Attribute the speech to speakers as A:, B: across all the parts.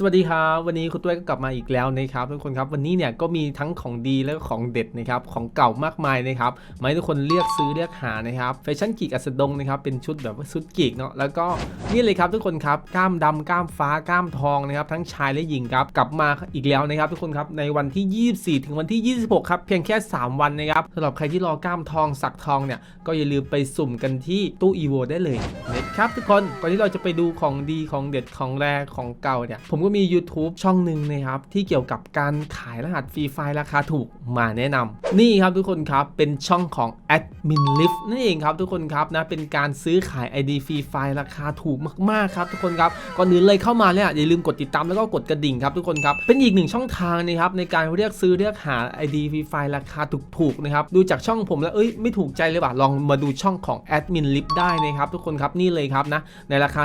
A: สวัสดีครับวันนี้คุณตุ้ยก็กลับมาอีกแล้วนะครับทุกคนครับวันนี้เนี่ยก็มีทั้งของดีและของเด็ดนะครับของเก่ามากมายนะครับมาให้ทุกคนเลือกซื้อเลือกหานะครับแฟชั่นกีกอัสดงนะครับเป็นชุดแบบว่าชุดกีกเนาะแล้วก็นี่เลยครับทุกคนครับกล้ามดำกล้ามฟ้ากล้ามทองนะครับทั้งชายและหญิงครับกลับมาอีกแล้วนะครับทุกคนครับในวันที่ 24 ถึงวันที่ 26 ครับเพียงแค่ 3 วันนะครับสำหรับใครที่รอกล้ามทองสักทองเนี่ยก็อย่าลืมไปสุ่มกันที่ตู้อีโวได้เลยนะครับทุกคนก่อนที่เราจะไปดูของดีของเด็ดของแรของเก่าเนี่ยผมก็มี YouTube ช่องหนึ่งนะครับที่เกี่ยวกับการขายรหัสฟรีไฟล์ราคาถูกมาแนะนำนี่ครับทุกคนครับเป็นช่องของ Admin Lift นั่นเองครับทุกคนครับนะเป็นการซื้อขาย ID ฟรีไฟล์ราคาถูกมากๆครับทุกคนครับก่อนอื่นเลยเข้ามาเนี่ยอย่าลืมกดติดตามแล้วก็กดกระดิ่งครับทุกคนครับเป็นอีกหนึ่งช่องทางนะครับในการเรียกซื้อเรียกหา ID ฟรีไฟล์ราคาถูกๆนะครับดูจากช่องผมแล้วเอ้ยไม่ถูกใจเลยว่ะลองมาดูช่องของ Admin Lift ได้นะครับทุกคนครับนี่เลยครับนะในราคา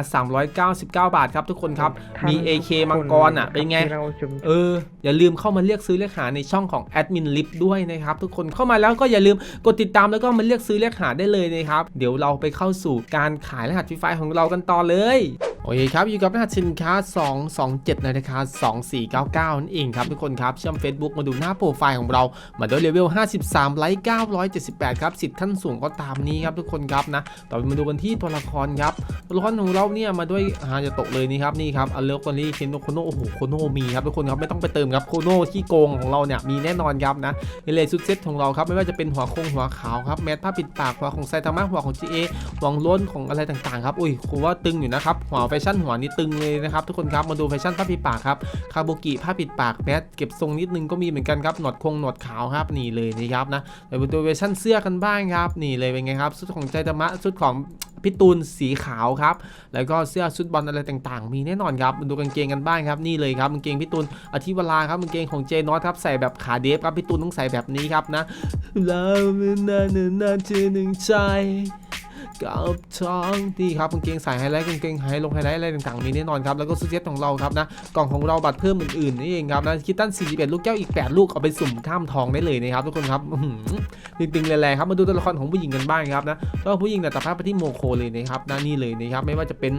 A: 399 บาทครับทุกคนครับมี AK มังกรอะเป็นไง
B: ที่เราชุม
A: เออ อย่าลืมเข้ามาเรียกซื้อเรียกหาในช่องของ Admin Lip ด้วยนะครับทุกคนเข้ามาแล้วก็อย่าลืมกดติดตามแล้วก็มาเรียกซื้อเรียกหาได้เลยนะครับเดี๋ยวเราไปเข้าสู่การขายรหัสฟรีไฟล์ของเรากันต่อเลยโอเคครับอยู่กับรหัสสินค้า 227 ในราคา 2499 นั่นเองครับทุกคนครับเชื่อม Facebook มาดูหน้าโปรไฟล์ของเรา มาด้วยเลเวล 53 ไลค์978 ครับ สิทธิ์ขั้นสูงก็ตามนี้ครับทุกคนครับนะ ต่อไปมาดูกันที่ตัวละครครับ ตัวละครของเราเนี่ยมาด้วยฮาจะตกเลยนี่ครับนี่ครับอัลเลกอนลี่เคนโนโคโนโอ้โหโคโนมีครับทุกคนครับไม่ต้องไปเติมครับโคโนที่โกงของเราเนี่ยมีแน่นอนครับนะในเลสุดเซตของเราครับไม่ว่าจะเป็นหัวโคงหัวขาวครับแมสผ้าปิดปากหัวของไซตามะหัวของ GA หัวของล้นของอะไรต่างๆครับอุ้ยคุณว่าตึงอยู่นะครับหัวแฟชั่นหัวนี่ตึงเลยนะครับทุกคนครับมาดูแฟชั่นผ้าปิดปากครับคาโบกิผ้าปิดปากแมสเก็บทรงนิดนึงก็มีเหมือนกันครับหนวดคงหนวดขาวครับนี่เลยนะครับนะเดี๋ยวไปดูแฟชั่นเสื้อกันบ้างครับนี่เลยเป็นไงครับชุดของไซตามะชุดของ พี่ตูนสีขาวครับ แล้วก็เสื้อชุดบอลอะไรต่างๆ มีแน่นอนครับมาดูกางเกงกันบ้างครับนี่เลยครับกางเกงพี่ตูนอธิวราครับกางเกงของเจนอตครับใส่แบบขาเดฟครับพี่ตูนต้องใส่แบบนี้ครับนะแล้วนนานนานทีหนึ่งใจ กับท้องนี่ครับกางเกงสายไฮไลท์กางเกงไฮลงไฮไลท์อะไรต่างๆมีแน่นอนครับแล้วก็ซูเซ็ตของเราครับนะกล่องของเราบัตรเพิ่มอื่นๆนี่เองครับนะคิตตัน41 ลูกแก้วอีก 8 ลูกเอาไปสุ่มข้ามทองได้เลยนะครับทุกคนครับตึงๆแรงๆครับมาดูตัวละครของผู้หญิงกันบ้างครับนะตัวผู้หญิงเนี่ยตัดภาพไปที่โมโคเลยนะครับนะนี่เลยนะครับไม่ว่าจะเป็น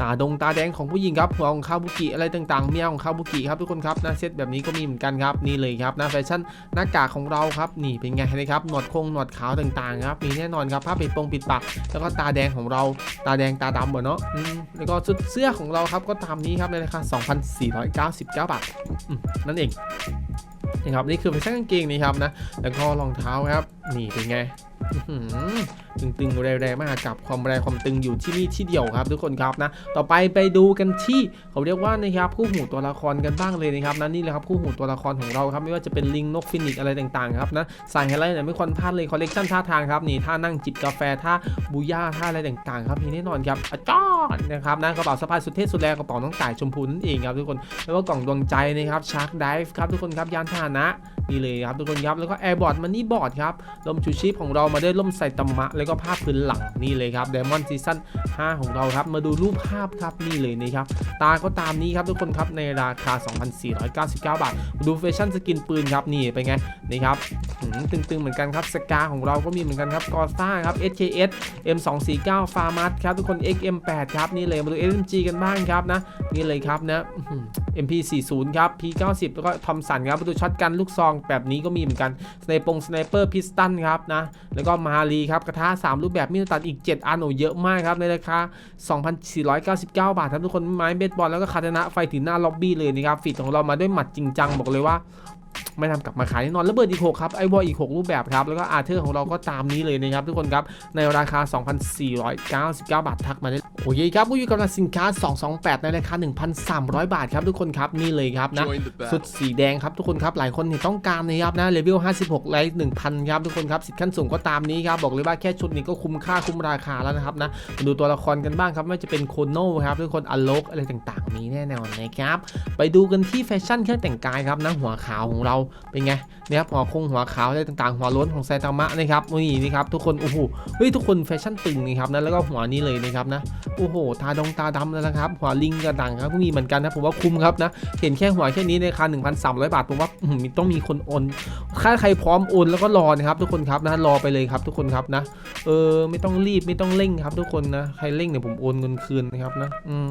A: ตาดงตาแดงของผู้หญิงครับหัวของคาบุกิอะไรต่างๆเมียของคาบุกิครับทุกคนครับหน้าเซตแบบนี้ก็มีเหมือนกันครับนี่เลยครับหน้าแฟชั่นหน้ากากของเราครับนี่เป็นไงนะครับหนวดคงหนวดขาวต่างๆครับมีแน่นอนครับผ้าปิดปงปิดปากแล้วก็ตาแดงของเราตาแดงตาดำหมือนเนาะแล้วก็ชุดเสื้อของเราครับก็ตามนี้ครับในราคา 2,499 บาทนั่นเองนะครับนี่คือแฟชั่นกางเกงนี่ครับนะแล้วก็รองเท้าครับนี่เป็นไง ตึงๆแรงๆมากกับความแรงความตึงอยู่ที่นี่ที่เดียวครับ ทุกคนครับนะ ต่อไปไปดูกันที่เขาเรียกว่านะครับคู่หูตัวละครกันบ้างเลยนะครับนะนี่เลยครับคู่หูตัวละครของเราครับไม่ว่าจะเป็นลิงนกฟินิกอะไรต่างๆครับนะใส่อะไรเนี่ยไม่ควรพลาดเลยคอลเลกชันท่าทางครับนี่ท่านั่งจิบกาแฟท่าบูย่าท่าอะไรต่างๆครับมีแน่นอนครับอจารย์นะครับนะกระเป๋าสะพายสุดเท่สุดแรงกระเป๋าน้องต่ายชมพูนั่นเองครับทุกคนแล้วก็กล่องดวงใจนะครับชาร์กไดฟ์ครับทุกคนครับยานพาหนะนี่เลยครับทุกคนครับแล้วก็แอร์บอร์ดมันนี่บอร์ดครับลมชูชีพของเรามาได้ล่มไซตามะ แล้วก็ภาพพื้นหลังนี่เลยครับเดมอนซีซั่น5ของเราครับ มาดูรูปภาพครับนี่เลยนะครับตาก็ตามนี้ครับทุกคนครับในราคา 2,499 บาทมาดูแฟชั่นสกินปืนครับนี่เป็นไงนี่ครับ ตึงๆเหมือนกันครับสกาของเราก็มีเหมือนกันครับกอซ่าครับ SKS M249 ฟาร์มัสครับทุกคน XM8 ครับนี่เลยมาดู SMG กันบ้างครับนะนี่เลยครับนะ MP40 ครับ P90 แล้วก็ทอมสันครับมาดูช็อตกันลูกซองแบบนี้ก็มีเหมือนกันสไนปงสไนเปอร์พิสตันครับนะแล้วก็มารีครับกระทะ3 รูปแบบมีตัดอีก 7 อันโอ้เยอะมากครับในราคา 2,499 บาทครับทุกคนไม้เบสบอลแล้วก็คาตนะไฟถึงหน้าล็อบบี้เลยนะครับฟีดของเรามาด้วยหมัดจริงจังบอกเลยว่า ไม่ทำกลับมาขายแน่นอนระเบิดอีก 6 ครับ ไอวอลอีก 6 รูปแบบครับ แล้วก็อาร์เธอร์ของเราก็ตามนี้เลยนะครับ ทุกคนครับ ในราคา 2,499 บาททักมาได้โอเคครับก็อยู่กับสินค้า 228 ในราคา 1,300 บาทครับทุกคนครับนี่เลยครับนะ
C: Join the
A: สุด
C: battle.
A: สีแดงครับทุกคนครับหลายคนเนี่ยต้องการนะครับนะเลเวล 56 ไลท์1,000 ครับทุกคนครับสิทธิ์ขั้นสูงก็ตามนี้ครับบอกเลยว่าแค่ชุดนี้ก็คุ้มค่าคุ้มราคาแล้วนะครับนะมาดูตัวละครกันบ้างครับไม่ว่าจะเป็นโคโน่ครับทุกคนอโลกอะไรต่างๆ มีแน่นอนนะครับไปดูกันที่แฟชั่นเครื่องแต่งกายครับนะหัวขาวของเราเป็นไงนะครับหัวคงหัวขาวอะไรต่างๆ หัวล้นของไซตามะนะครับนี่นี่ครับทุกคนโอ้โหเฮ้ยทุกคนแฟชั่นตึงนี่ครับนะแล้วก็หัวนี้เลยนะครับนะโอ้โหตาดงตาดำแล้วนะครับหัวลิงกระดังครับก็มีเหมือนกันนะผมว่าคุ้มครับนะเห็นแค่หัวแค่นี้ในราคา1,300 บาทผมว่าต้องมีคนโอนถ้าใครพร้อมโอนแล้วก็รอนะครับทุกคนครับนะรอไปเลยครับทุกคนครับนะเออไม่ต้องรีบไม่ต้องเร่งครับ ทุกคนนะใครเร่งเดี๋ยผมโอนเงินคืนนะครับนะอืม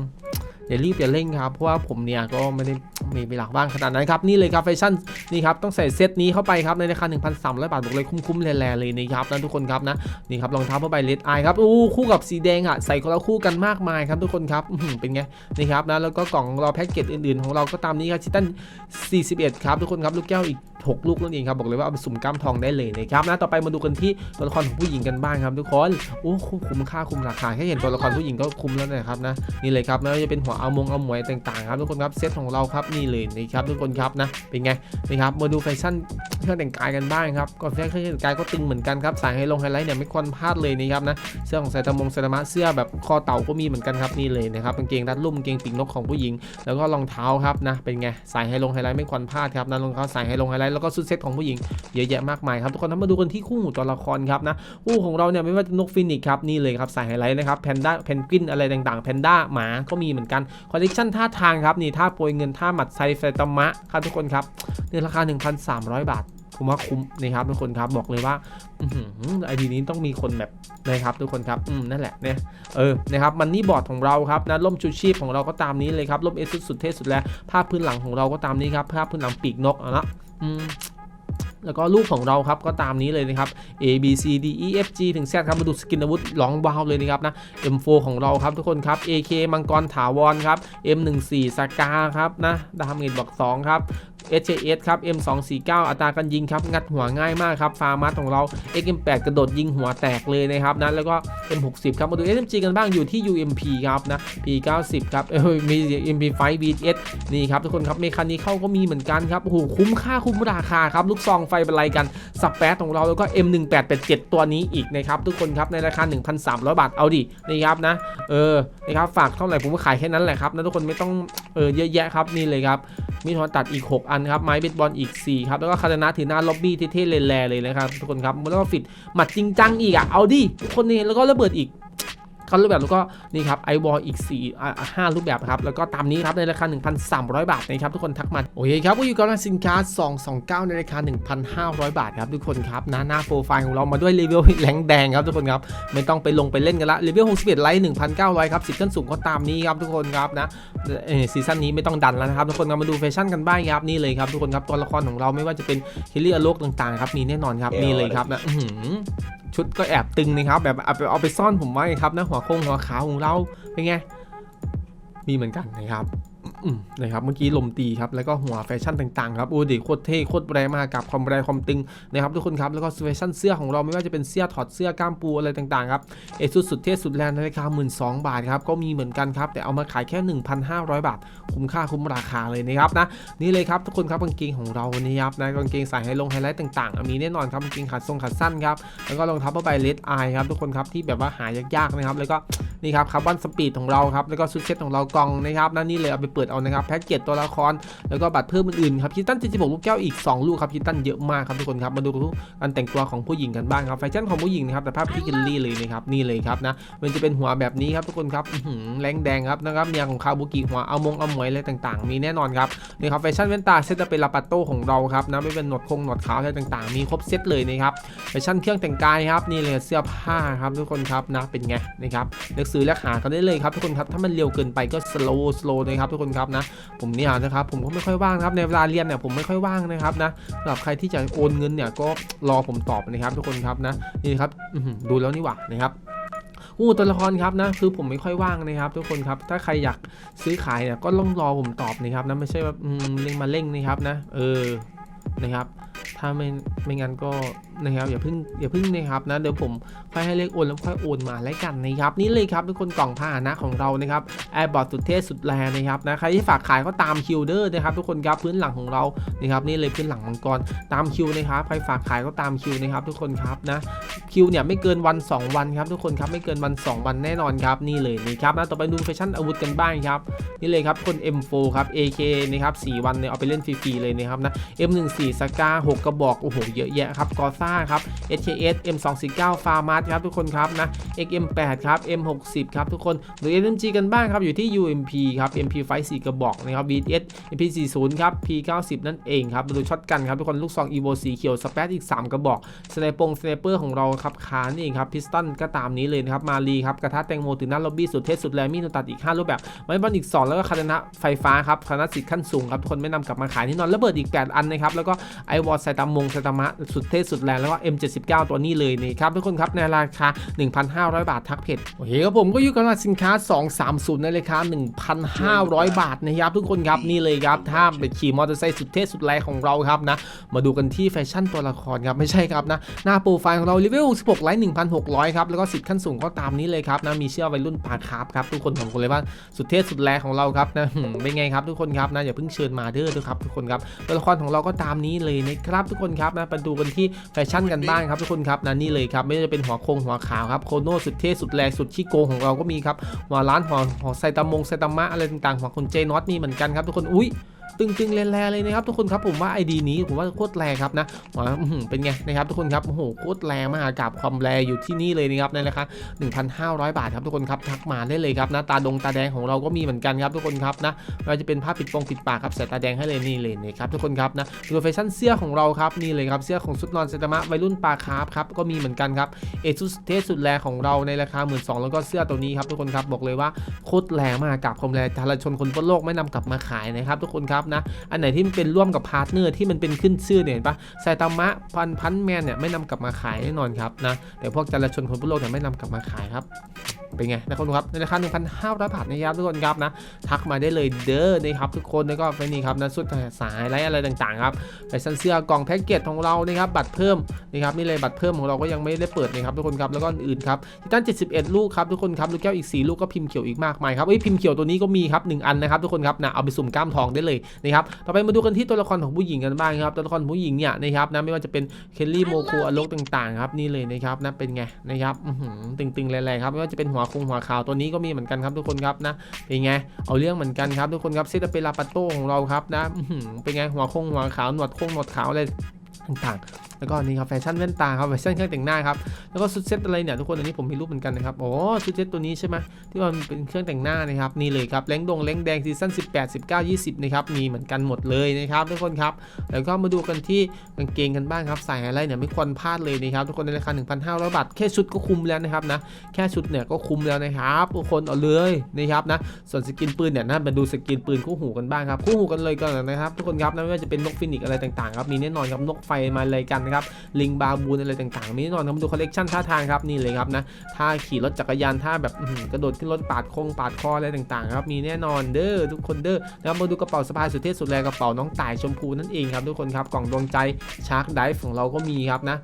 A: อย่ารีบอย่าเร่งครับเพราะว่าผมเนี่ยก็ไม่ได้มีเวลาว่างขนาดนั้นครับนี่เลยครับแฟชั่นนี่ครับต้องใส่เซตนี้เข้าไปครับในราคา1,300 บาทบอกเลยคุ้มๆแลๆเลยนะครับนะทุกคนครับนะนี่ครับรองเท้าผ้าใบเลดไอครับอู้คู่กับสีแดงอะใส่คนละคู่กันมากมายครับทุกคนครับเป็นไงนี่ครับนะแล้วก็กล่องเราแพ็กเกจอื่นๆ ของเราก็ตามนี้ครับชิตัน41 ครับทุกคนครับลูกแก้วอีก 6 ลูกนั่นเองครับบอกเลยว่าเอาไปสุ่มกล้ามทองได้เลยนะครับนะต่อไปมาดูกันที่ตัวละครของผู้หญิงกันบ้างครับทุกคนโอ้คุ้มค่าคุ้มราคาแค่เห็นตัวละครผู้หญิงก็คุ้มแล้วนะครับนะนี่เลยครับนะจะเป็นหัวเอามงเอาหมวยต่างๆครับทุกคนครับเซตของเราครับนี่เลยนะครับทุกคนครับนะเป็นไงนะครับมาดูแฟชั่นเครื่องแต่งกายกันบ้างครับก็แฟชั่นเครื่องแต่งกายก็ตึงเหมือนกันครับสายไฮลงไฮไลท์เนี่ยไม่ควรพลาดเลยนะครับนะเสื้อของไซตามงไซตามะเสื้อแบบคอเต่าก็มีเหมือนกันครับนี่เลยนะครับกางเกงรัดลุ่มกางเกงปีกนกของผู้หญิง แล้วก็รองเท้าครับนะเป็นไงสายไฮลงไฮไลท์ไม่ควรพลาดครับนะรองเท้าสายไฮลงไฮไลท์แล้วก็ชุดเซ็ตของผู้หญิงเยอะแยะมากมายครับทุกคนนะมาดูกันที่คู่หูตัวละครครับนะคู่ของเราเนี่ยไม่ว่าจะนกฟินิกครับนี่เลยครับสายไฮไลท์นะครับแพนด้าเพนกวินอะไรต่างๆแพนด้าหมาก็มีเหมือนกันคอลเลคชันท่าทางครับนี่ท่าโปรยเงินท่าหมัดไซไซตามะครับทุกคนครับในราคา 1,300 บาทผมว่าคุ้มนะครับทุกคนครับบอกเลยว่าไอดีนี้ต้องมีคนแบบนะครับทุกคนครับอืมนั่นแหละเนี่ยเออนะครับมันนี่บอร์ดของเราครับนะร่มชูชีพของเราก็ตามนี้เลยครับร่มเอสุดสุดเท่สุดแล้วภาพพื้นหลังของเราก็ตามนี้ครับภาพพื้นหลังปีกนกอะนะอืม แล้วก็รูปของเราครับก็ตามนี้เลยนะครับ A B C D E F G ถึง Z ครับมาดูสกินอาวุธร้องว้าวเลยนะครับนะ M4 ของเราครับทุกคนครับ AK มังกรถาวรครับ M14 สกาครับนะดาเมจบอก2ครับ HJS ครับ M249 อัตราการยิงครับงัดหัวง่ายมากครับฟาร์มัสของเรา XM8 กระโดดยิงหัวแตกเลยนะครับนะแล้วก็ M60 ครับมาดู SMG กันบ้างอยู่ที่ UMP ครับนะ P90 ครับเออมี MP5 VS นี่ครับทุกคนครับเมคานิเข้าก็มีเหมือนกันครับโอ้โหคุ้มค่าคุ้มราคาครับลูกซองไฟเป็นไรกันสับแปดของเราแล้วก็ M1887 ตัวนี้อีกนะครับทุกคนครับในราคา 1,300 บาทเอาดินี่ครับนะเออนะครับฝากเท่าไหร่ผมก็ขายแค่นั้นแหละครับนะทุกคนไม่ต้องเออเยอะแยะครับนี่เลยครับมีทอนตัดอีก 6 อันครับ ไม้เบสบอลอีก 4 ครับ แล้วก็คาตานะถือหน้าล็อบบี้เท่ๆแลๆเลยนะครับทุกคนครับ แล้วก็ฟิตหมัดจริงจังอีกอะ เอาดิทุกคนนี่แล้วก็ระเบิดอีก เขารูปแบบแล้วก็นี่ครับไอวอลอีก4อ่าห้ารูปแบบครับแล้วก็ตามนี้ครับในราคา 1,300 บาทนะครับทุกคนทักมาโอเคครับก็อยู่กับร้านสินค้า 229 ในราคา 1,500 บาทครับทุกคนครับหน้าหน้าโปรไฟล์ของเรามาด้วยเลเวลแรงแดงครับทุกคนครับไม่ต้องไปลงไปเล่นกันละเลเวล61ไลท์1,900ครับ10ขั้นสูงก็ตามนี้ครับทุกคนครับนะเออซีซั่นนี้ไม่ต้องดันแล้วนะครับทุกคนเรามาดูแฟชั่นกันบ้างครับนี่เลยครับทุกคนครับตัวละครของเราไม่ว่าจะเป็นฮิลลี่อโลกต่างๆครับมีแน่นอนครับนี่เลยครับนะอื้อหือ ชุดก็แอบตึงนะครับ แบบเอาไปเอาไปซ่อนผมไว้ครับนะหัวโค้งหัวขาวของเราเป็นไงมีเหมือนกันนะครับ นะครับเมื่อกี้ลมตีครับแล้วก็หัวแฟชั่นต่างๆครับโอ้ดิโคตรเท่โคตรแรงมากกับความแรงความตึงนะครับทุกคนครับแล้วก็แฟชั่นเสื้อของเราไม่ว่าจะเป็นเสื้อถอดเสื้อกล้ามปูอะไรต่างๆครับเอสุดสุดเท่สุดแรงในราคาหมื่นสองบาทครับก็มีเหมือนกันครับแต่เอามาขายแค่ 1,500 บาท คุ้มค่าคุ้มราคาเลยนะครับนะนี่เลยครับทุกคนครับกางเกงของเรานี่ครับนะกางเกงใส่ให้ลงไฮไลท์ต่างๆมีแน่นอนครับกางเกงขาทรงขาสั้นครับแล้วก็รองเท้าผ้าใบเลดไอครับทุกคนครับที่แบบว่าหายากๆนะครับแล้วก็นี่ครับคาร์บอนสปีดของเราครับแล้วก็ชุดเซ็ตของเรากองนะครับนั่นนี่เลยเอาไปเปิดเอานะครับแพ็กเกจตัวละครแล้วก็บัตรเพิ่มอื่นๆครับคิตตัน76ลูกแก้วอีก 2 ลูกครับคิตตันเยอะมากครับทุกคนครับมาดูการแต่งตัวของผู้หญิงกันบ้างครับแฟชั่นของผู้หญิงนะครับแต่ภาพพี่กิลลี่เลยนะครับนี่เลยครับนะมันจะเป็นหัวแบบนี้ครับทุกคนครับหือแรงแดงครับนะครับเมียของคาบุกิหัวเอามงเอาหมวยอะไรต่างๆ มีแน่นอนครับนี่ครับแฟชั่นแว่นตาเซตจะเป็นลาปาโต้ของเราครับนะไม่เป็นหนวดคงหนวดขาวอะไรต่างๆ มีครบเซตเลยนะครับแฟชั่นเครื่องแต่งกายครับนี่เลยเสื้อผ้าครับทุกคนครับนะเป็นไงนะครับเลือกซื้อเลือกหากันได้เลยครับทุกคนครับถ้ามันเร็วเกินไปก็สโลว์สโลว์นะครับทุกคนครับนะผมเนี่ยนะครับผมก็ไม่ค่อยว่างครับในเวลาเรียนเนี่ยผมไม่ค่อยว่างนะครับนะสำหรับใครที่จะโอนเงินเนี่ยก็รอผมตอบนะครับ ทุกคนครับนะนี่ครับดูแล้วนี่หว่านะครับอู้ตัวละครครับนะคือผมไม่ค่อยว่างนะครับ ทุกคนครับถ้าใครอยากซื้อขายเนี่ยก็ต้องรอผมตอบนะครับนะไม่ใช่แบบเร่งมาเร่งนะครับนะ เออนะครับ ถ้าไม่ไม่งั้นก็นะครับอย่าเพิ่งอย่าเพิ่งนะครับนะเดี๋ยวผมค่อยให้เลขโอนแล้วค่อยโอนมาแล้วกันนะครับนี่เลยครับทุกคนกล่องพาหนะของเรานะครับแอร์บอร์ดสุดเท่สุดแรงนะครับนะใครที่ฝากขายก็ตามคิวเดอร์นะครับทุกคนครับพื้นหลังของเรานะครับนี่เลยพื้นหลังมังกรตามคิวนะครับใครฝากขายก็ตามคิวนะครับทุกคนครับนะคิวเนี่ยไม่เกินวัน 2 วันครับทุกคนครับไม่เกินวัน 2 วันแน่นอนครับนี่เลยนะครับนะต่อไปดูแฟชั่นอาวุธกันบ้างครับนี่เลยครับคน M4 ครับ AK นะครับ4วันเนี่ยเอาไปเล่นฟรีๆเลยนะครับนะ M14 สกา6 6 กระบอก โอ้โห เยอะแยะครับกอซ่าครับ SKS M249 ฟาร์มัสครับทุกคนครับนะ XM8 ครับ M60 ครับทุกคนหรือ SMG กันบ้างครับ อยู่ที่ UMP ครับ MP ไฟ4กระบอกนะครับ VS MP40 ครับ P90 นั่นเองครับมาดูช็อตกันครับทุกคนลูกซอง EVO สีเขียวสเปซอีก 3 กระบอกสไนปงสไนเปอร์ของเราครับคานี่เองครับพิสตันก็ตามนี้เลยนะครับมาลีครับกระทะแตงโมถึงหน้าล็อบบี้สุดเทสสุดแรมีดตัดอีก 5 รูปแบบไม้บอลอีก 2 แล้วก็คานะไฟฟ้าครับคานะสิทธิ์ขั้นสูงครับทุกคนไม่นำกลับมาขายแน่นอนระเบิดอีก 8 อันนะครับแล้วก็ไอวอลไซตามงไซตามะสุดเทสสุดแรงแล้วก็ M79 ตัวนี้เลยนี่ครับทุกคนครับในราคา 1,500 บาททักเพจโอเคครับผมก็อยู่กับสินค้า 230 ในราคา 1,500 บาทนะครับทุกคนครับนี่เลยครับถ้าเป็นขี่มอเตอร์ไซค์สุดเท่สุดแรงของเราครับนะมาดูกันที่แฟชั่นตัวละครครับไม่ใช่ครับนะหน้าโปรไฟล์ของเราเลเวล16ไลท์1,600ครับแล้วก็สิทธิ์ขั้นสูงก็ตามนี้เลยครับนะมีเชื่อวัยรุ่นปาคาร์ฟครับทุกคนผมบอกเลยว่าสุดเท่สุดแรงของเราครับนะเป็นไงครับทุกคนครับนะอย่าเพิ่งเชิญมาเด้อทุกครับทุกคนครับตัวละครของเราก็ตามนี้เลยนะครับครับทุกคนครับนะไปดูกันที่แฟชั่นกันบ้างครับทุกคนครับนะนี่เลยครับไม่ว่าจะเป็นหัวโคงหัวขาวครับโคโน่สุดเท่สุดแรงสุดขี้โกงของเราก็มีครับหัวร้านหัวหัวไซตามงไซตามะอะไรต่างๆหัวคนเจนอตมีเหมือนกันครับทุกคนอุ้ยตึงๆแรงๆเลยนะครับทุกคนครับผมว่าไอดีนี้ผมว่าโคตรแรงครับนะว่าเป็นไงนะครับทุกคนครับโอ้โหโคตรแรงมากกับความแรงอยู่ที่นี่เลยนะครับในราคา1,500 บาทครับทุกคนครับทักมาได้เลยครับนะตาดงตาแดงของเราก็มีเหมือนกันครับทุกคนครับนะไม่ว่าจะเป็นผ้าปิดปงปิดปากครับใส่ตาแดงให้เลยนี่เลยนี่ครับทุกคนครับนะดูแฟชั่นเสื้อของเราครับนี่เลยครับเสื้อของสุดนอนเซตามะวัยรุ่นปลาคาร์ฟครับก็มีเหมือนกันครับเอซุสเทสสุดแรงของเราในราคา1 2ื่นแล้วก็เสื้อตัวนี้ครับทุกคนครับบอกเลยว่าโคตรแรงมากกับความแรงทารชนคนบนโลกไม่นำกลับมาขายนะครับทุกคนครับนะ อันไหนที่มันเป็นร่วมกับพาร์ทเนอร์ที่มันเป็นขึ้นชื่อเนี่ยเห็นปะไซตามะพันพันแมนเนี่ยไม่นำกลับมาขายแน่นอนครับนะแต่พวกจารชนคนบนโลกเนี่ยไม่นำกลับมาขายครับ เป็นไงนะคนครับในราคา1,500บาทนะครับทุกคนครับนะทักมาได้เลยเด้อนะครับทุกคนแล้วก็ไปนี่ครับนะสุดสายไรอะไรต่างๆครับแฟชั่นเสื้อกล่องแพ็กเกจของเรานะครับบัตรเพิ่มนะครับนี่เลยบัตรเพิ่มของเราก็ยังไม่ได้เปิดนะครับทุกคนครับแล้วก็อื่นครับทิตัน71 ลูกครับทุกคนครับลูกแก้วอีก 4 ลูกก็พิมพ์เขียวอีกมากมายครับเอ้ยพิมพ์เขียวตัวนี้ก็มีครับหนึ่งอันนะครับทุกคนครับนะเอาไปสุ่มกล้ามทองได้เลยนะครับต่อไปมาดูกันที่ตัวละครของผู้หญิงกันบ้างครับตัวละครผู้หญิงเนี่ยนะครับนะไม่ว่าจะเป็นเคลลี่โมคูอโลกต่างๆครับนี่เลยนะครับนะเป็นไงนะครับตึงๆแรงๆครับไม่ว่าจะเป็นหัวัวคงหัวขาวตัวนี้ก็มีเหมือนกันครับทุกคนครับนะเป็นไงเอาเรื่องเหมือนกันครับทุกคนครับเซตเปลาปัตโต้ของเราครับนะเป็นไงหัวคงหัวขาวหนวดคงหนวดขาวอะไรต่างๆ แล้วก็นี่ครับแฟชั่นแว่นตาครับแฟชั่นเครื่องแต่งหน้าครับแล้วก็ชุดเซ็ตอะไรเนี่ยทุกคนอันนี้ผมมีรูปเหมือนกันนะครับโอ้ชุดเซ็ตตัวนี้ใช่ไหมที่มันเป็นเครื่องแต่งหน้านะครับนี่เลยครับแรงดงแรงแดงซีซั่น18 19 20นะครับมีเหมือนกันหมดเลยนะครับทุกคนครับแล้วก็มาดูกันที่กางเกงกันบ้างครับใส่อะไรเนี่ยไม่ควรพลาดเลยนะครับทุกคนในราคา1,500บาทแค่ชุดก็คุ้มแล้วนะครับนะแค่ชุดเนี่ยก็คุ้มแล้วนะครับทุกคนเอาเลยนะครับนะส่วนสกินปืนเนี่ยนะมาดูสกินปืนคู่หูกันบ้างครับคู่หูกันเลยก่อนนะครับทุกคนครับไม่ว่าจะเป็นนกฟินิกอะไรต่างๆครับมีแน่นอนครับนกไฟมาเลยกันนะครับลิงบาบูนอะไรต่างๆมีแน่นอนครับมาดูคอลเลกชันท่าทางครับนี่เลยครับนะท่าขี่รถจักรยานท่าแบบกระโดดขึ้นรถปาดคงปาดคออะไรต่างๆครับมีแน่นอนเด้อทุกคนเด้อนะครับมาดูกระเป๋าสะพายสุดเท่สุดแรงกระเป๋าน้องต่ายชมพูนั่นเองครับทุกคนครับกล่องดวงใจชาร์กไดฟ์ของเราก็มีครับนะ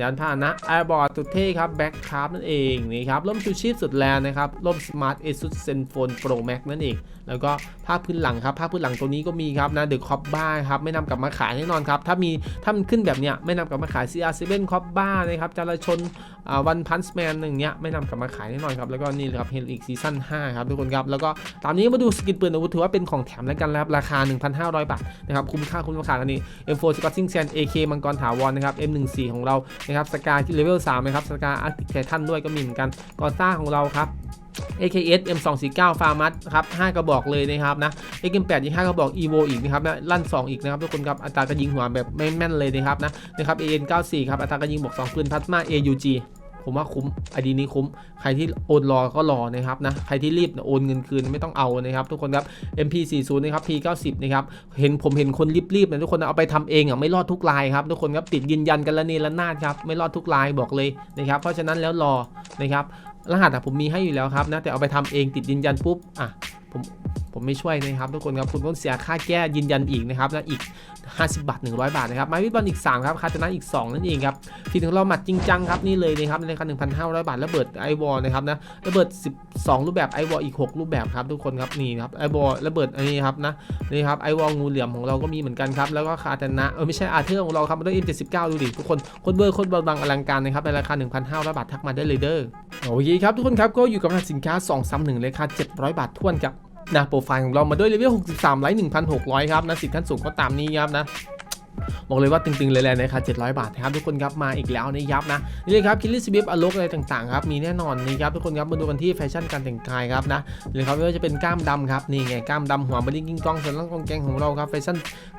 A: ยานพาหนะแอร์บอร์ดสุดเท่ครับแบ็คคาร์นั่นเองนี่ครับร่มชูชีพสุดแรงนะครับร่มสมาร์ทเอซุสเซนโฟนโปรแม็กนั่นเองแล้วก็ผ้าพื้นหลังครับผ้าพื้นหลังตัวนี้ก็มีครับนะเดอะคอปบ้าครับไม่นำกลับมาขายแน่นอนครับถ้ามีถ้ามันขึ้นแบบเนี้ยไม่นำกลับมาขาย CR7 คอปบ้านะครับจารชนวันพันส์แมนหนึ่งเนี้ยไม่นำกลับมาขายแน่นอนครับแล้วก็นี่ครับเฮลิกซีซั่น5ครับทุกคนครับแล้วก็ตามนี้มาดูสกินปืนอาวุธถือว่าเป็นของแถมแล้วกันแล้วราคา 1,500 บาทนะครับคุ้มค่าคุ้มราคากันนี้ M4 Scotting Sand AK มังกรถาวรนะครับ M14 ของเรานะครับสกาที่เลเวล3นะครับสกาอาร์ติกไททันด้วยก็มีเหมือนกันกอซ่าของเราครับ AKS M249 ฟาร์มัสครับ5กระบอกเลยนะครับนะ XM8 อีก5กระบอก EVO อีกนะครับนะลั่น 2 อีกนะครับทุกคนครับอัตราการยิงหัวแบบแม่นๆเลยนะครับนะนะครับ AN94 ครับอัตราการยิงบวก2ปืนพัสมา AUG ผมว่าคุ้มไอดีนี้คุ้ม ใครที่โอนรอก็รอนะครับนะ ใครที่รีบโอนเงินคืนไม่ต้องเอานะครับทุกคนครับ MP40 นะครับ P90 นะครับ เห็นผมเห็นคนรีบๆนะทุกคนเอาไปทำเองอะไม่รอดทุกรายครับทุกคนครับติดยืนยันกันละเนระนาดครับไม่รอดทุกรายบอกเลยนะครับเพราะฉะนั้นแล้วรอนะครับ รหัสอะผมมีให้อยู่แล้วครับนะแต่เอาไปทำเองติดยืนยันปุ๊บอะผมผมไม่ช่วยนะครับทุกคนครับคุณต้องเสียค่าแก้ยืนยันอีกนะครับนะอีก 50 บาท 100 บาทนะครับไม้วิบอลอีก 3 ครับคาตานะอีก 2 นั่นเองครับทีถึงเราหมัดจริงจังครับนี่เลยนะครับในราคา1,500 บาทระเบิดไอวอลนะครับนะระเบิด 12 รูปแบบไอวอลอีก 6 รูปแบบครับทุกคนครับนี่ครับไอวอลระเบิดอันนี้ครับนะนี่ครับไอวอลงูเหลี่ยมของเราก็มีเหมือนกันครับแล้วก็คาตานะเออไม่ใช่อาเธอร์ของเราครับมันด้วย M79 ดูดิทุกคนโคตรเบอร์โคตรบางอลังการนะครับในราคา 1,500 บาททักมาได้เลยเด้อโอเคครับทุกคนครับก็อยู่กับสินค้า231ราคา700 บาททวนครับ นะโปรไฟล์ของเรามาด้วยเลเวล 63ไลท์1,600 ครับนะสิทธิ์ขั้นสูงก็ตามนี้ครับนะ บอกเลยว่าตึงๆเลยแหละนะครับ700 บาทนะครับทุกคนครับมาอีกแล้วนะครับนะนี่เลยครับคิลลี่สบิฟอลกอะไรต่างๆครับมีแน่นอนนะครับทุกคนครับมาดูกันที่แฟชั่นการแต่งกายครับนะเลยครับไม่ว่าจะเป็นกล้ามดำครับนี่ไงกล้ามดำหัวบริ้งกิ้งกองส่วนล่างกองแกงของเราครับแฟชั่น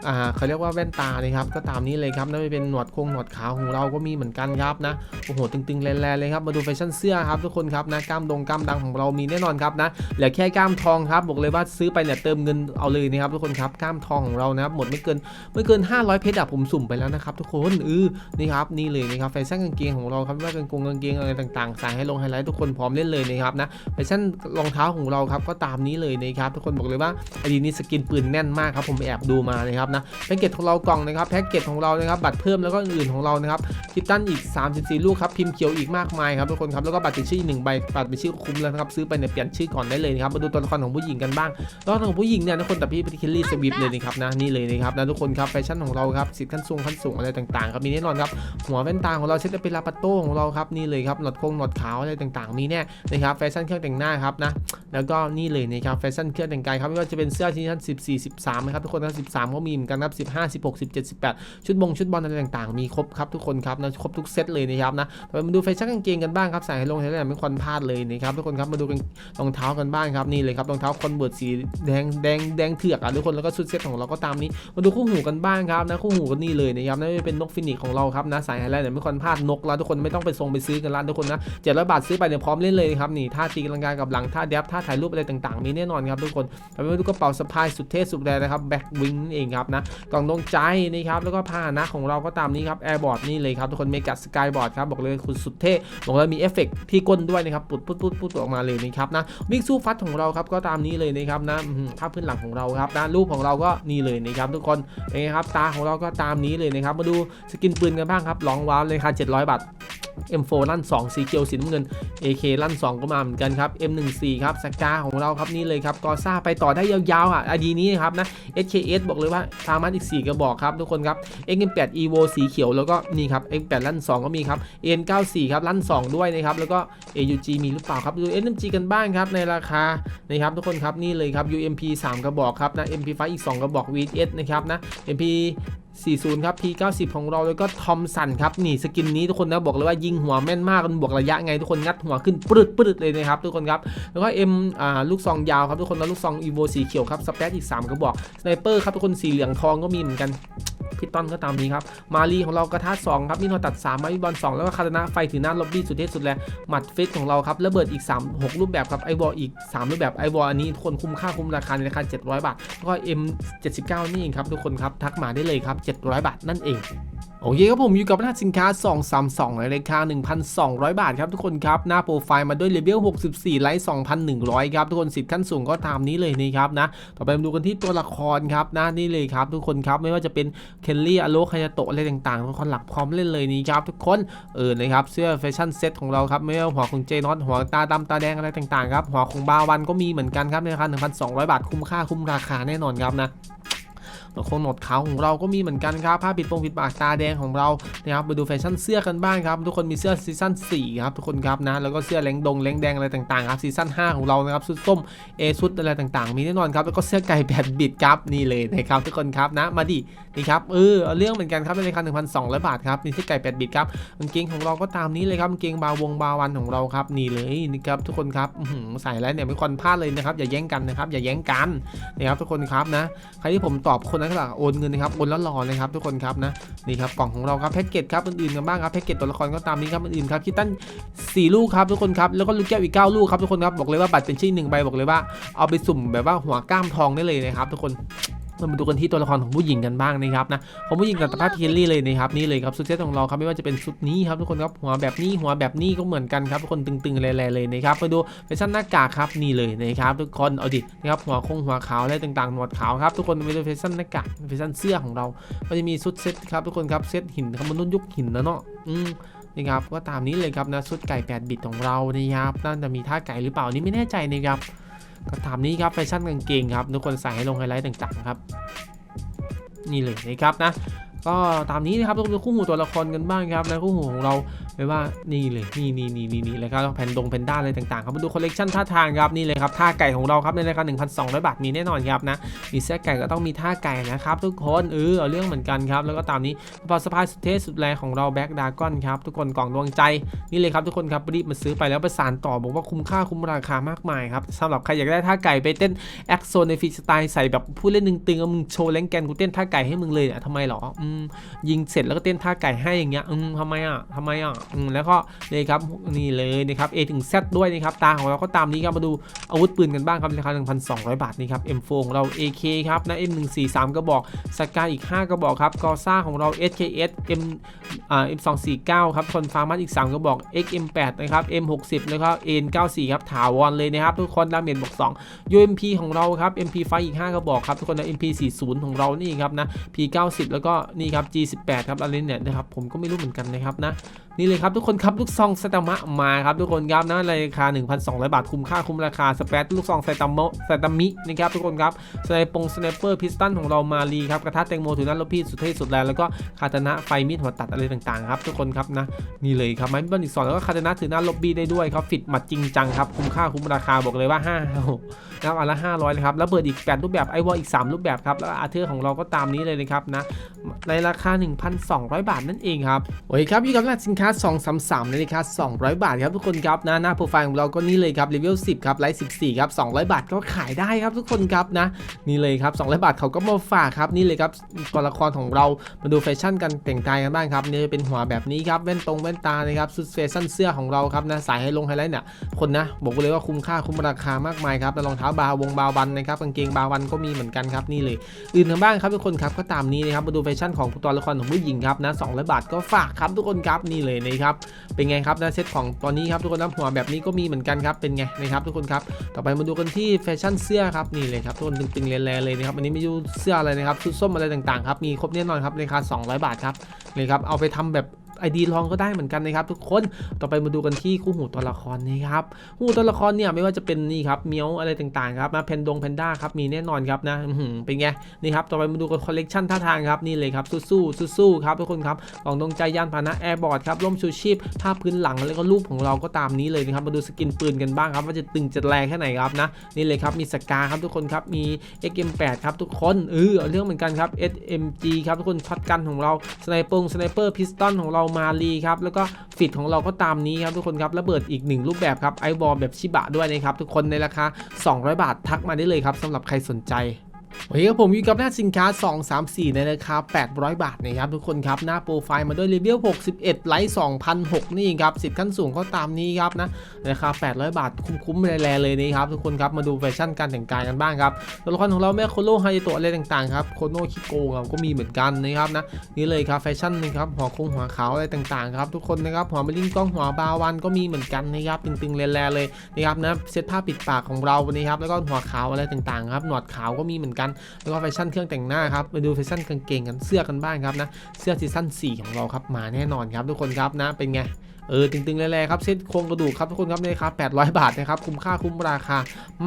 A: อ่าเขาเรียกว่าแว่นตานะครับก็ตามนี้เลยครับนั่นเป็นหนวดโคงหนวดขาวของเราก็มีเหมือนกันครับนะโอ้โหตึงๆแรงๆเลยครับมาดูแฟชั่นเสื้อครับทุกคนครับนะกล้ามดงกล้ามดังของเรามีแน่นอนครับนะเหลือแค่กล้ามทองครับบอกเลยว่าซื้อไปเนี่ยเติมเงินเอาเลยนะครับทุกคนครับกล้ามทองของเรานะครับหมดไม่เกินไม่เกิน 500เพชรอะผมสุ่มไปแล้วนะครับทุกคนเออนี่ครับนี่เลยนะครับแฟชั่นกางเกงของเราครับว่ากางเกงกางเกงอะไรต่างๆใส่ให้ลงไฮไลท์ทุกคนพร้อมเล่นเลยนะครับนะแฟชั่นรองเท้าของเราครับก็ตามนี้เลยนะครับทุกคนบอกเลยว่าไอดีนี้สกินปืนแน่นมากครับผมแอบดูมานะครับนะแพ็กเกจของเรากล่องนะครับแพ็กเกจของเรานะครับบัตรเพิ่มแล้วก็อื่นของเรานะครับคิตตันอีก 34 ลูกครับพิมพ์เขียวอีกมากมายครับทุกคนครับแล้วก็บัตรเป็นชื่ออีกหนึ่งใบบัตรเป็นชื่อคุ้มแล้วนะครับซื้อไปเนี่ยเปลี่ยนชื่อก่อนได้เลยนะครับมาดูตัวละครของผู้หญิงกันบ้างตัวละครของผู้หญิงเนี่ยทุกคนแต่พี่ไปที่คิลลี่สวิฟเลยนะครับนะนี่เลยนะครับนะทุกคนครับแฟชั่นของเราครับสิทธิ์ขั้นสูงขั้นสูงอะไรต่างๆครับมีแน่นอนครับหัวแว่นตาของเราเซ็ตเป็นลาปาโต้ของเราครับนี่เลยครับหนวดโคงหนวดขาวอะไรต่างๆ มีแน่นะครับแฟชั่นเครื่องแต่งหน้าครับนะแล้วก็นี่เลยนะครับแฟชั่นเครื่องแต่งกายครับไม่ว่าจะเป็นเสื้อที่ท่าน14 13นะครับทุกคนนะ13 ก็มีเหมือนกันครับ15 16 17 18 ชุดบงชุดบอลอะไรต่างๆ มีครบครับทุกคนครับนะครบทุกเซตเลยนะครับนะไปมาดูแฟชั่นกางเกงกันบ้างครับใส่ให้ลงให้ได้ไม่ควรพลาดเลยนะครับทุกคนครับมาดูรองเท้ากันบ้างครับนี่เลยครับรองเท้าคอนเวิร์ตสีแดงแดงแดงเถือกอะทุกคนแล้วก็ชุดเซตของเราก็ตามนี้มาดูคู่หูกันบ้างครับนะคู่หูก็นี่เลยนะครับนั่นเป็นนกฟินิกของเราครับนะสายไฮไลท์เนี่ยไม่ควรพลาดนกแล้วทุกคนไม่ต้องไปทรงไปซื้อกันร้านทุกคนนะเจ็ดร้อยบาทซื้อไปเนี่ยพร้อมเล่นเลยครับนี่ท่าตีกำลังกายกับหลังท่าเดฟท่าถ่ายรูปอะไรต่างๆมีแน่นอนครับทุกคนไปมาดูกระเป๋าสะพายสุดเท่สุดแรงนะครับแบ็ควิงเองครับนะกล่องดวงใจนี่ครับแล้วก็ผ้าหนะของเราก็ตามนี้ครับแอร์บอร์ดนี่เลยครับทุกคนเมก a สกายบอร์ดครับบอกเลยคุณสุดเท่บอกเลยมีเอฟเฟกที่ก้นด้วยนะครับปุดปุดปุดปุดออกมาเลยนะครับนะวิกสู้ฟัดของเราครับก็ตามนี้เลยนะครับนะอืมภาพพื้นหลังของเราครับนะรูปของเราก็นี่เลยนะครับทุกคนเป็นไงครับตาของเราก็ตามนี้เลยนะครับ มาดูสกินปืนกันบ้างครับลองว้าวเลยครับ700 บาท M4 ลั่น 2 สีเขียวสีน้ำเงิน AK ลั่น 2 ก็มาเหมือนกันครับ M14 ครับสกาของเราครับนี่เลยครับกอซ่าไปต่อได้ยาวๆอะอดีนี้นะครับนะ SKS บอกเลยว่าทามันอีก 4กระบอกครับทุกคนครับ XM8 Evo สีเขียวแล้วก็นี่ครับ X8 ลั่น 2 ก็มีครับ N94 ครับลั่น 2 ด้วยนะครับแล้วก็ AUG มีหรือเปล่าครับดู SMG กันบ้างครับในราคานะครับทุกคนครับนี่เลยครับ UMP 3 กระบอกครับนะ MP5 อีก 2 กระบอก VS นะครับนะ MP 40 ครับ P90 ของเราแล้วก็ทอมสันครับนี่สกินนี้ทุกคนนะบอกเลยว่ายิงหัวแม่นมากมันบวกระยะไงทุกคนงัดหัวขึ้นปรึดปรึดเลยนะครับทุกคนครับแล้วก็ M อ่าลูกซองยาวครับทุกคนนะลูกซอง Evo สีเขียวครับสเปซอีก 3กระบอกสไนเปอร์ครับทุกคนสีเหลืองทองก็มีเหมือนกันพิตตอนก็ตามนี้ครับ มารีของเรากระทะ2ครับมิโนตัด 3 มาวิบอล 2 แล้วก็คาตานะไฟถือหน้าล็อบบี้สุดเท่สุดแรงหมัดฟิตของเราครับระเบิดอีก 3 6 รูปแบบครับไอวอลอีก 3 รูปแบบไอวอลอันนี้ทุกคนคุ้มค่าคุ้มราคาในราคา700 บาท แล้วก็ M79 นี่เองครับทุกคนครับทักมาได้เลยครับ700 บาทนั่นเองโอเคครับผมอยู่กับรหัสสินค้า 232 ในราคา 1,200 บาทครับทุกคนครับ หน้าโปรไฟล์มาด้วยเลเวล 64 ไลท์ 2,100 ครับทุกคนสิทธิ์ขั้นสูงก็ตามนี้เลยนะครับนะ ต่อไปมาดูกันที่ตัวละครครับหน้านี่เลยครับทุกคนครับไม่ว่าจะเป็นเคนลี่อโลคายาโตะอะไรต่างๆ ทุกคนหลักพร้อมเล่นเลยนี่ครับทุกคนเออนะครับเสื้อแฟชั่นเซ็ตของเราครับไม่ว่าหัวของเจนอตหัวตาดำตาแดงอะไรต่างๆครับหัวของบาวันก็มีเหมือนกันครับในราคา 1,200 บาทคุ้มค่าคุ้มราคาแน่นอนครับนะ โคงหนวดขาวของเราก็มีเหมือนกันครับผ้าปิดปงปิดปากตาแดงของเรานะครับไปดูแฟชั่นเสื้อกันบ้างครับ ทุกคนมีเสื้อซีซั่น4ครับทุกคนครับนะแล้วก็เสื้อแรงดงแรงแดงอะไรต่างๆครับซีซั่น5ของเรานะครับชุดส้มเอชุดอะไรต่างๆ มีแน่นอนครับแล้วก็เสื้อไก่แบบบิดครับนี่เลยนะครับทุกคนครับนะมาดินี่ครับเออเรื่องเหมือนกันครับในราคา1,200 บาทครับนี่เสื้อไก่แบบบิดครับกางเกงของเราก็ตามนี้เลยครับกางเกงบาวงบาวันของเราครับนี่เลยนี่ครับทุกคนครับใส่แล้วเนี่ยไม่ควรพลาดเลยนะครับอย่าแย่งกันนะครับอย่าแย่งกันนะครับทุกคนครับนะใครที่ผมตอบคนนั้นก็โอนเงินนะครับโอนแล้วรอนะครับทุกคนครับนะนี่ครับกล่องของเราครับแพ็กเกจครับอื่นๆกันบ้างครับแพ็กเกจตัวละครก็ตามนี้ครับอื่นๆครับคิดตั้น4ลูกครับทุกคนครับแล้วก็ลูกแก้วอีก9ลูกครับทุกคนครับบอกเลยว่าบัตรเป็นชิ้นหนึ่งใบบอกเลยว่าเอาไปสุ่มแบบว่าหัวกล้ามทองได้เลยนะครับทุกคน เรามาดูกันที่ตัวละครของผู้หญิงกันบ้างนะครับนะของผู้หญิงกับตาพัทเทลลี่เลยนะครับนี่เลยครับชุดเซตของเราครับไม่ว่าจะเป็นชุดนี้ครับทุกคนครับหัวแบบนี้หัวแบบนี้ก็เหมือนกันครับทุกคนตึงๆแรงๆเลยนะครับมาดูแฟชั่นหน้ากากครับนี่เลยนะครับทุกคนเอาดินะครับหัวคงหัวขาวอะไรต่างๆหนวดขาวครับทุกคนไปดูแฟชั่นหน้ากากแฟชั่นเสื้อของเราก็จะมีชุดเซตครับทุกคนครับเซตหินครับมนุษย์ยุคหินนะเนาะอืมนี่ครับก็ตามนี้เลยครับนะชุดไก่8บิตของเรานะครับน่าจะมีท่าไก่หรือเปล่านี่ไม่แน่ใจนะครับ ก็ตามนี้ครับแฟชั่นกางเกงครับทุกคนใส่ให้ลงไฮไลท์ต่างๆครับ นี่เลยนะครับนะ ก็ตามนี้นะครับต้องดูคู่หูตัวละครกันบ้างครับนะคู่หูของเราไม่ว่านี่เลยนี่นี่นี่นี่นี่เลยครับแผ่นดงแพนด้านอะไรต่างๆครับมาดูคอลเลกชันท่าทางครับนี่เลยครับท่าไก่ของเราครับในราคา1,200 บาทมีแน่นอนครับนะมีเสื้อไก่ก็ต้องมีท่าไก่นะครับทุกคนเออเอาเรื่องเหมือนกันครับแล้วก็ตามนี้กระเป๋าสะพายสุดเท่สุดแรงของเราแบ็กดากอนครับทุกคนกล่องดวงใจนี่เลยครับทุกคนครับรีบมาซื้อไปแล้วประสานต่อบอกว่าคุ้มค่าคุ้มราคามากมายครับสำหรับใครอยากได้ท่าไก่ไปเต้นแอคโซนในฟรีสไตล์ใส่แบบผู้เล่นตึงๆเอามึงโชว์แรงแกนกูเต้นท่าไก่ให้มึงเลยเนี่ยทำไมหรออืมยิงเสร็จแล้วก็เต้นท่าไก่ให้อย่างเงี้ยอืมทำไมอะทำไมอะอืมแล้วก็เลยครับนี่เลยนะครับ A ถึง Z ด้วยนะครับตาของเราก็ตามนี้ครับมาดูอาวุธปืนกันบ้างครับราคา1,200 บาทนี่ครับ M4 ของเรา AK ครับนะ M143 กระบอกสกาอีก 5 กระบอกครับกอซ่าของเรา SKS M อ่า M249 ครับคนฟาร์มัสอีก 3 กระบอก XM8 นะครับ M60 แล้วก็ N94 ครับถาวรเลยนะครับ ทุกคนดาเมจบวก2 UMP ของเราครับ MP5 อีก 5 กระบอกครับทุกคนนะ MP40 ของเรานี่ครับนะ P90 แล้วก็นีครับ G18 ครับอะไรเนี่ยนะครับผมก็ไม่รู้เหมือนกันนะครับนะ นี่เลยครับทุกคนครับลูกซองไซตามะมาครับทุกคนครับนะราคา 1,200 บาทคุ้มค่าคุ้มราคาสเปซลูกซองไซตามะไซตามินะครับทุกคนครับสไนปงสไนเปอร์พิสตันของเรามาลีครับกระทะแตงโมถือนั้นลพี่สุดเท่สุดแรงแล้วก็คาตานะไฟมีดหัวตัดอะไรต่างๆครับทุกคนครับนะนี่เลยครับไม้บอลอีกสองแล้วก็คาตานะถือหน้าลบบี้ได้ด้วยครับฟิตหมัดจริงจังครับคุ้มค่าคุ้มราคาบอกเลยว่า5นะครับอันละ500เลยครับแล้วเบิร์ดอีก8รูปแบบไอวอลอีก 3 รูปแบบครับแล้วอาเธอร์ของเราก็ตามนี้เลยนะครับนะในราคา 1,200 บาทนั่นเองครับโอเคครับยู่กับรหัสสินค้า233ในราคา200 บาทครับทุกคนครับนะหน้าโปรไฟล์ของเราก็นี่เลยครับเลเวล10ครับไลฟ์14ครับ200 บาทก็ขายได้ครับทุกคนครับนะนี่เลยครับ200 บาทเขาก็มาฝากครับนี่เลยครับตัวละครของเรามาดูแฟชั่นกันแต่งกายกันบ้างครับนี่จะเป็นหัวแบบนี้ครับแว่นตรงแว่นตานะครับสุดแฟชั่นเสื้อของเราครับนะสายให้ลงไฮไลท์เนี่ยคนนะบอกเลยว่าคุ้มค่าคุ้มราคามากมายครับรองเท้าบาวงบาวบันนะครับกางเกงบาวันก็มีเหมือนกันครับนี่เลย อื่นทางบ้านครับทุกคนครับก็ตามนี้นะครับมาดูแฟชั่นของตัวละครของผู้หญิงครับนะ200 บาทก็ฝากครับทุกคนครับนี่เลยนะครับเป็นไงครับนะเซตของตอนนี้ครับทุกคนน้ำหัวแบบนี้ก็มีเหมือนกันครับเป็นไงนะครับทุกคนครับต่อไปมาดูกันที่แฟชั่นเสื้อครับนี่เลยครับทุกคนตึงๆแรงๆเลยนะครับอันนี้ไม่รู้เสื้ออะไรนะครับชุดส้มอะไรต่างๆครับมีครบแน่นอนครับราคา 200 บาทครับเลยครับเอาไปทำแบบ ไอดีลองก็ได้เหมือนกันนะครับทุกคนต่อไปมาดูกันที่คู่หูตัวละครนี่ครับคู่ตัวละครเนี่ยไม่ว่าจะเป็นนี่ครับเมียวอะไรต่างๆครับนะเพนดงเพนด้าครับมีแน่นอนครับนะเป็นไงนี่ครับต่อไปมาดูกันคอลเลกชันท่าทางครับนี่เลยครับสู้ๆสู้ๆครับทุกคนครับกล่องดวงใจยานพาหนะแอร์บอร์ดครับร่มชูชีพผ้าพื้นหลังแล้วก็รูปของเราก็ตามนี้เลยนะครับมาดูสกินปืนกันบ้างครับว่าจะตึงจะแรงแค่ไหนครับนะนี่เลยครับมีสกาครับทุกคนครับมี XM8 ครับทุกคนเออเอาเรื่องเหมือนกันครับ SMG ครับทุกคนช็อตกันของเราสไนเปอร์สไนเปอร์พิสตอนของเรามาลีครับแล้วก็ฟิตของเราก็ตามนี้ครับทุกคนครับระเบิดอีกหนึ่งรูปแบบครับไอบอลแบบชิบะด้วยนะครับทุกคนในราคา 200 บาททักมาได้เลยครับสำหรับใครสนใจ วันนี้ครับผมอยู่กับหน้าสินค้า 2 3 4ในราคา800 บาทนะครับทุกคนครับ หน้าโปรไฟล์มาด้วยเลเวล61 ไลท์2,006 นี่ครับสิทธิ์ขั้นสูงก็ตามนี้ครับนะราคา 800 บาทคุ้มๆแรงๆเลยนะครับทุกคนครับมาดูแฟชั่นการแต่งกายกันบ้างครับตัวละครของเราแม่โคโลไฮโตะอะไรต่างๆครับโคโนคิโกะก็มีเหมือนกันนะครับนะนี่เลยครับแฟชั่นนะครับหัวคงหัวขาวอะไรต่างๆครับทุกคนนะครับหัวมะลิงกล้องหัวบาวันก็มีเหมือนกันนะครับตึงๆแรเลยนะครับนะเซตผ้าปิดปากของเราวันนี้ครับแล้วก็หัวขาวอะไรต่างๆครับหนวดขาวก็มีเหมือนกันแล้วก็แฟชั่นเครื่องแต่งหน้าครับมาดูแฟชั่นกางเกงกันเสื้อกันบ้างครับนะเสื้อซีซั่น4ของเราครับมาแน่นอนครับทุกคนครับนะเป็นไง เออตึงๆแรงๆครับเซ็ตโครงกระดูกครับทุกคนครับในราคา800 บาทนะครับคุ้มค่าคุ้มราคา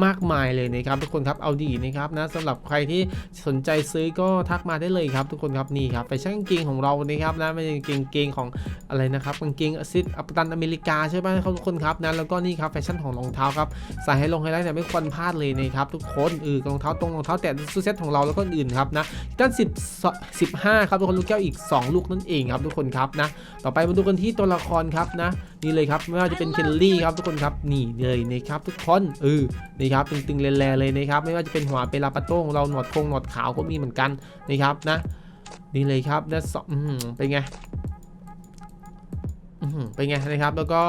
A: มากมายเลยนะครับทุกคนครับเอาดีนะครับนะสำหรับใครที่สนใจซื้อก็ทักมาได้เลยครับ ทุกคนครับนี่ครับแฟชั่นกางเกงของเรานะครับนะไม่ใช่กงเกงของอะไรนะครับกางเกงซิดอัปตันอเมริกาใช่ไหมครับทุกคนครับนะแล้วก็นี่ครับแฟชั่นของรองเท้าครับใส่ให้ลงให้ได้แต่ไม่ควรพลาดเลยนะครับทุกคนเออรองเท้าตรงรองเท้าแตะซูเซ็ตของเราแล้วก็อื่นครับนะด้าน10 15ครับทุกคนลูกแก้วอีก 2 ลูกนั่นเองครับทุกคนครับนะต่อไปมาดูกันที่ตัวละครครับนะนี่เลยครับไม่ว่าจะเป็นเคนลี่ครับทุกคนครับนี่เลยนะครับทุกคนเออนี่ครับตึงๆแลๆเลยนะครับไม่ว่าจะเป็นหัวเป็นลาปาโต้ของเราหนวดคงหนวดขาวก็มีเหมือนกันนะครับนะ นี่เลยครับด้วสองเป็นไงเป็นไงนะครับแล้วก็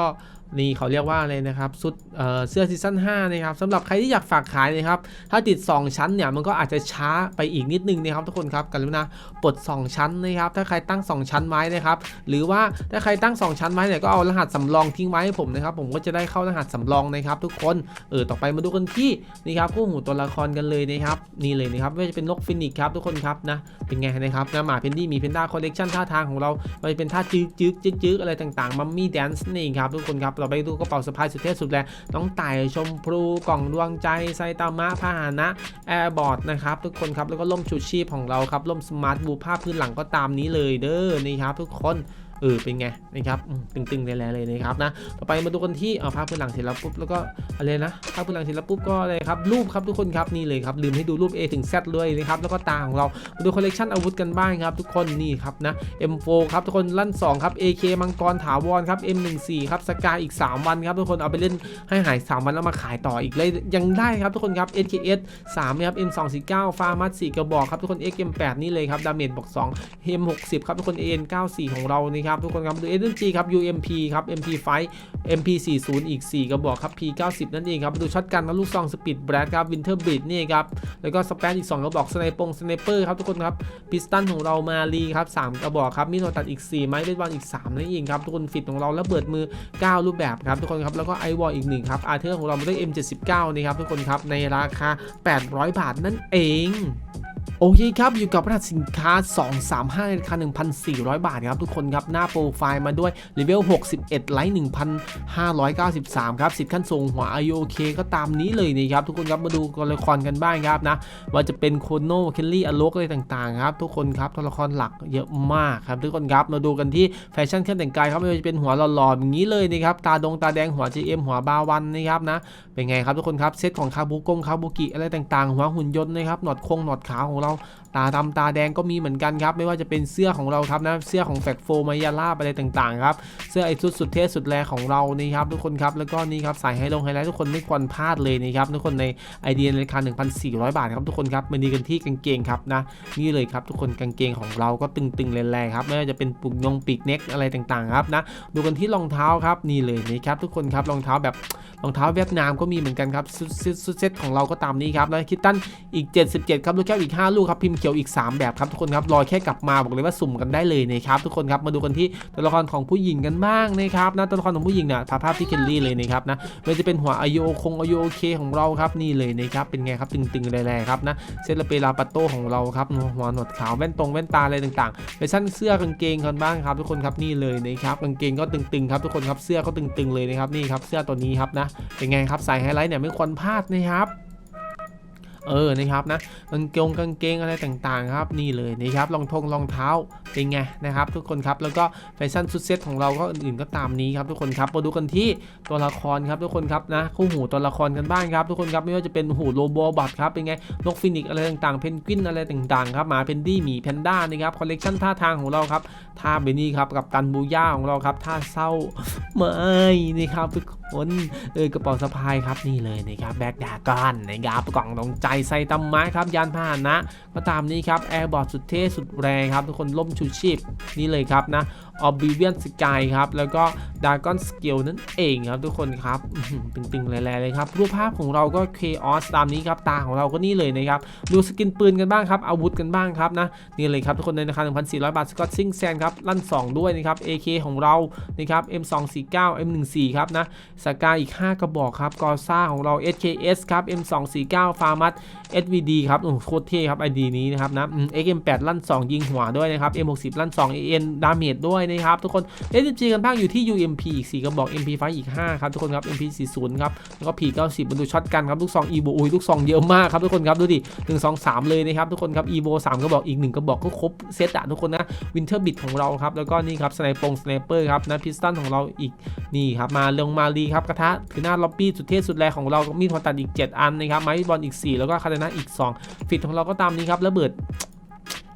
A: นี่เขาเรียกว่าอะไรนะครับสุดเเสื้อซีซั่น5นะครับสำหรับใครที่อยากฝากขายนะครับ ถ้าติด 2 ชั้นเนี่ยมันก็อาจจะช้าไปอีกนิดนึงนะครับทุกคนครับกรุณาปลด 2 ชั้นนะครับ ถ้าใครตั้ง 2 ชั้นไว้นะครับ หรือว่าถ้าใครตั้ง 2 ชั้นไว้เนี่ยก็เอารหัสสำรองทิ้งไว้ให้ผมนะครับ ผมก็จะได้เข้ารหัสสำรองนะครับ ทุกคนเออต่อไปมาดูกันที่นี่ครับคู่หูตัวละครกันเลยนะครับนี่เลยนะครับไม่ว่าจะเป็นนกฟินิกส์ครับทุกคนครับนะเป็นไงนะครับนะหมาเพนดี้มีเพนด้าคอลเลกชันท่าทางของเราไม่ว่าจะเป็นท่าจึ๊กจึ๊กจึ๊กอะไรต่างๆมัมมี่แดนซ์นี่ครับทุกคนครับเราไปดูกระเป๋าสะพายสุดเท่สุดแรงน้องไต่ชมพลูกล่องดวงใจไซตามะพาหนะแอร์บอร์ดนะครับทุกคนครับแล้วก็ล่มชูชีพของเราครับล่มสมาร์ทบูผ้าพื้นหลังก็ตามนี้เลยเด้อนี่ครับทุกคน เออเป็นไงนะครับตึงๆแรงๆเลยนะครับนะต่อไปมาดูกันที่เอาภาพพื้นหลังเสร็จแล้วปุ๊บแล้วก็อะไรนะภาพพื้นหลังเสร็จแล้วปุ๊บก็อะไรครับรูปครับทุกคนครับนี่เลยครับลืมให้ดูรูป A ถึง Z เลยนะครับแล้วก็ตาของเรามาดูคอลเลกชันอาวุธกันบ้างครับทุกคนนี่ครับนะ M4 ครับทุกคนลั่น 2 ครับ AK มังกรถาวรครับ M14 ครับสกาอีก 3 วันครับทุกคนเอาไปเล่นให้หาย 3 วันแล้วมาขายต่ออีกเลยยังได้ครับทุกคนครับ SKS 3นะครับ M249 ฟาร์มัส4กระบอกครับทุกคน XM8 นี่เลยครับดาเมจบอก2 M60 ครับทุกคน AN94 ของเรานี่ครับทุกคนครับดู SMG ครับ UMP ครับ MP5 MP40 อีก 4 กระบอกครับ P90 นั่นเองครับดูช็อตกันนะลูกซองสปีดแบรดครับวินเทอร์บิดนี่ครับแล้วก็สเปนอีก 2 กระบอกสไนปงสไนเปอร์ครับทุกคนครับพิสตันของเรามารีครับ3กระบอกครับมีโนตัดอีก 4 ไม้เบสบอลอีก3นั่นเองครับทุกคนฟิตของเราแล้วเบิดมือ 9 รูปแบบครับทุกคนครับแล้วก็ไอวอลอีก1ครับอาร์เธอร์ของเรามาด้วย M79 นี่ครับทุกคนครับในราคา 800 บาทนั่นเอง โอเคครับอยู่กับรหัสสินค้า 235ราคา1,400 บาทครับทุกคนครับหน้าโปรไฟล์มาด้วยเลเวล61 ไลท์1,593 ครับสิทธิ์ขั้นสูงหัว IOK ก็ตามนี้เลยนะครับทุกคนครับมาดูตัวละครกันบ้างครับนะว่าจะเป็นโคโนเคลลี่อโลกอะไรต่างๆครับทุกคนครับตัวละครหลักเยอะมากครับทุกคนครับมาดูกันที่แฟชั่นเครื่องแต่งกายครับไม่ว่าจะเป็นหัวหล่อๆอย่างนี้เลยนะครับตาดงตาแดงหัว GM หัวบาวันนะครับนะเป็นไงครับทุกคนครับเซตของคาบุกงคาบุกิอะไรต่างๆ หัวหุ่นยนต์นะครับหนวดคงหนวดขาของเราตาดำตาแดงก็มีเหมือนกันครับ ไม่ว่าจะเป็นเสื้อของเราครับนะเสื้อของแฟกโฟมายาลาอะไรต่างๆครับเสื้อไอชุดสุดเท่สุดแรของเรานี่ครับทุกคนครับแล้วก็นี่ครับใส่ให้ลงไฮไลท์ทุกคนไม่ควรพลาดเลยนะครับทุกคนในไอเดียนราคา 1,400 บาทครับทุกคนครับมาดีกันที่กางเกงครับนะนี่เลยครับทุกคนกางเกงของเราก็ตึงๆแรงๆครับไม่ว่าจะเป็นปุกยงปีกเน็กอะไรต่างๆครับนะดูกันที่รองเท้าครับนี่เลยนะครับทุกคนครับรองเท้าแบบรองเท้าเวียดนามก็มีเหมือนกันครับซุดซุดซุดเซตของเราก็ตามนี้ครับแล้วคิตตันอีก 77 ครับลูกแก้วอีก 5 ลูกครับพิมพ์เขียวอีก 3 แบบครับทุกคนครับรอแค่กลับมาบอกเลยว่าสุ่มกันได้เลยนะครับทุกคนครับมาดูกันที่ตัวละครของผู้หญิงกันบ้างนะครับนะตัวละครของผู้หญิงเนี่ยภาพภาพที่เคลลี่เลยนะครับนะไม่จะเป็นหัวอายุคงอายุโอเคของเราครับนี่เลยนะครับเป็นไงครับตึงๆแรงๆครับนะเซตลเปลาปาโต้ของเราครับหัวหนวดขาวแว่นตรงแว่นตาอะไรต่างๆไปชั้นเสื้อกางเกงกันบ้างครับทุกคนครับนี่เลยนะครับกางเกงก็ตึงๆครับทุกคนครับเสื้อก็ตึงๆเลยนะครับนี่ครับเสื้อตัวนี้ครับนะเป็นไงครับใส่ไฮไลท์เนี่ยไม่ควรพลาดนะครับ เออนะครับนะกางเกงกางเกงอะไรต่างๆครับนี่เลยนะครับรองทงรองเท้าเป็นไงนะครับ ทุกคนครับแล้วก็แฟชั่นชุดเซ็ตของเราก็อื่นๆก็ตามนี้ครับทุกคนครับมาดูกันที่ตัวละครครับทุกคนครับนะคู่หูตัวละครกันบ้างครับทุกคนครับไม่ว่าจะเป็นหูโลโบบัตครับเป็นไงนกฟินิกอะไรต่างๆเพนกวินอะไรต่างๆครับหมาเพนดี้หมีแพนด้านะครับคอลเลกชันท่าทางของเราครับท่าเบนี่ครับกับตันบูย่าของเราครับท่าเศร้าไม่นี่ครับทุกคนเออกระเป๋าสะพายครับนี่เลยนะครับแบ็กดากอนนะครับกล่องดวงใจไซตัมมะครับยานพาหนะ ก็ตามนี้ครับแอร์บอร์ดสุดเท่สุดแรงครับทุกคนล่มชูชีพนี่เลยครับนะ ออบบิเวียนสกายครับ แล้วก็ดากอนสเกลนั่นเองครับทุกคนครับตึงๆแรงๆเลยครับ รูปภาพของเราก็เคออสตามนี้ครับ ตาของเราก็นี่เลยนะครับ ดูสกินปืนกันบ้างครับ อาวุธกันบ้างครับนะ นี่เลยครับทุกคนในราคา 1,400 บาท สกอตซิงแซนครับ ลั่น 2 ด้วยนะครับ AK ของเรา นะครับ M249 M14 ครับนะ สกาอีก 5 กระบอกครับกอซ่าของเรา SKS ครับ M249 ฟาร์มัส SVD ครับ โอ้โหโคตรเท่ครับ ID นี้นะครับนะอืม XM8 ลั่น 2 ยิงหัวด้วยนะครับ M60 ลั่น 2 AN ดาเมจด้วยนะครับทุกคน SMG กันบ้างอยู่ที่ UMP อีก4กระบอก MP5 อีก 5 ครับทุกคนครับ MP40 ครับแล้วก็ P90 มาดูช็อตกันครับลูกซอง EVO อุ้ยลูกซองเยอะมากครับทุกคนครับดูดิ1 2 3 เลยนะครับทุกคนครับ EVO 3กระบอกอีก 1กระบอกก็ครบเซตอะทุกคนนะ Winter Bit ของเราครับแล้วก็นี่ครับสไนปงสไนเปอร์ครับนะพิสตันของเราอีกนี่ครับมาลงมาลีครับกระทะถือหน้าล็อบบี้สุดเท่สุดแรงของเรามีดหัวตัดอีก 7 อันนะครับไม้บอลอีก 4 แล้วก็คาเดน่าอีก 2 ฟิตของเราก็ตามนี้ครับระเบิด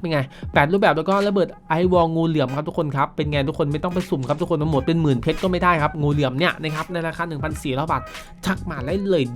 A: เป็นไงแปดรูปแบบแล้วก็ระเบิดไอวอลงูเหลือมครับทุกคนครับเป็นไงทุกคนไม่ต้องไปสุ่มครับทุกคนทั้งหมดเป็นหมื่นเพชรก็ไม่ได้ครับงูเหลือมเนี่ยนะครับในราคา1,400บาททักมาได้เลยเดอ